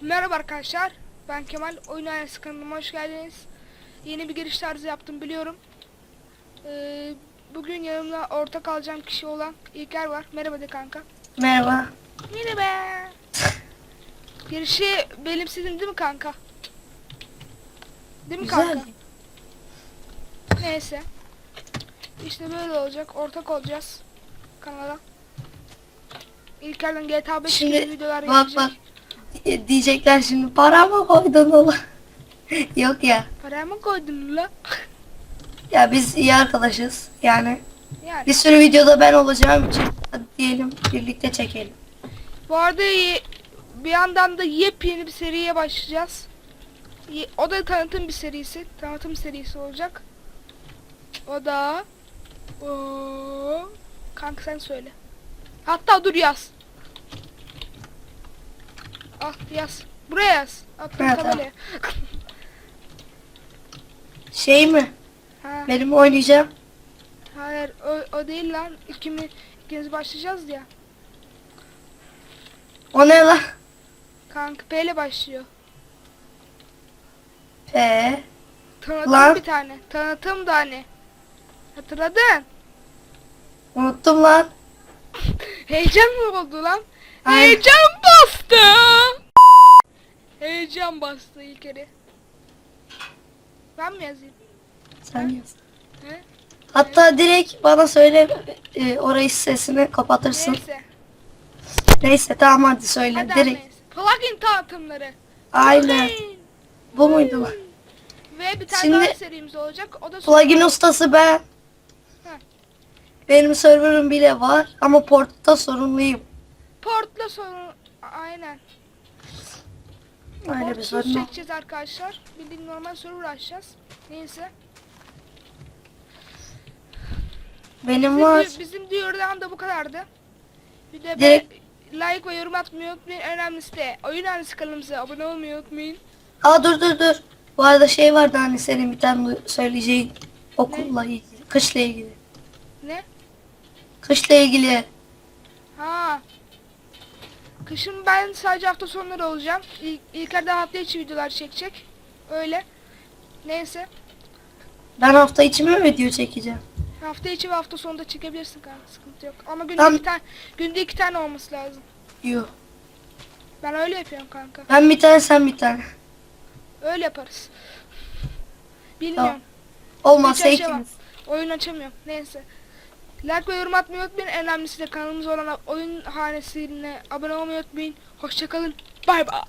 Merhaba arkadaşlar. Ben Kemal. Oyun Ailesi kanalıma hoş geldiniz. Yeni bir giriş tarzı yaptım biliyorum. Ee, bugün yanımda ortak alacağım kişi olan İlker var. Merhaba de kanka. Merhaba. Merhaba. Girişi benimsedin değil mi kanka? Değil mi Güzel. kanka? Neyse. İşte böyle olacak. Ortak olacağız. Kanala. İlker'den GTA 5 Şimdi gibi videolar bak gelecek. bak E, diyecekler şimdi para mı koydun ola? Yok ya. Paraya mı koydun la? Ya biz iyi arkadaşız. Yani Yani. bir sürü videoda ben olacağım için hadi diyelim birlikte çekelim. Bu arada bir yandan da yepyeni bir seriye başlayacağız. O da tanıtım bir serisi. Tanıtım serisi olacak. O da o kanka sen söyle. Hatta dur yaz. Al yaz. Buraya yaz. Attım Evet, tabelaya. Şey mi? ha, Benim oynayacağım. hayır o, o değil lan. İkimiz, ikimiz başlayacağız ya. O ne la? Kanka P ile başlıyor. P. Tanıtım Lan. bir tane. Tanıtım da hani. Hatırladın? Unuttum lan. Heyecan mı oldu lan? Aynen. Heyecan bastı. Heyecan bastı ilk kere. Ben mi yazayım? Sen yaz. He? Hatta direkt bana söyle e, orayı sesini kapatırsın. Neyse. Neyse tamam hadi söyle Hadi direkt. neyse. Plugin tanıtımları. Aynen. Plugin. Bu muydu lan? Ve bir tane Şimdi- daha serimiz olacak. O da Plugin ustası ben. Benim serverım bile var ama portta sorunluyum. Portla sorun. Aynen. Öyle bir sorun yok. çekeceğiz arkadaşlar. Bildiğin normal server açacağız. Neyse. Benim Bizim, var. di- bizim duyurudan da bu kadardı. Bir de Direkt- like ve yorum atmayı unutmayın. En önemlisi de oyun öğrencisi kanalımıza abone olmayı unutmayın. Aa dur dur dur. Bu arada şey vardı hani senin bir tane söyleyeceğin okulla ilgili. Kışla ilgili. Ne? Kışla ilgili. Ha. Kışın ben sadece hafta sonları olacağım. İlk, İlker de hafta içi videolar çekecek. Öyle. Neyse. Ben hafta içi mi video çekeceğim? Hafta içi ve hafta sonunda çekebilirsin kanka. Sıkıntı yok. Ama günde Tamam. iki tane günde iki tane olması lazım. Yok. Ben öyle yapıyorum kanka. Ben bir tane sen bir tane. Öyle yaparız. Bilmiyorum. Olmazsa Hiç ikimiz. Oyun açamıyorum. Neyse. Like ve yorum atmayı unutmayın. En önemlisi de kanalımız olan oyun hanesine abone olmayı unutmayın. Hoşçakalın. Bay bay.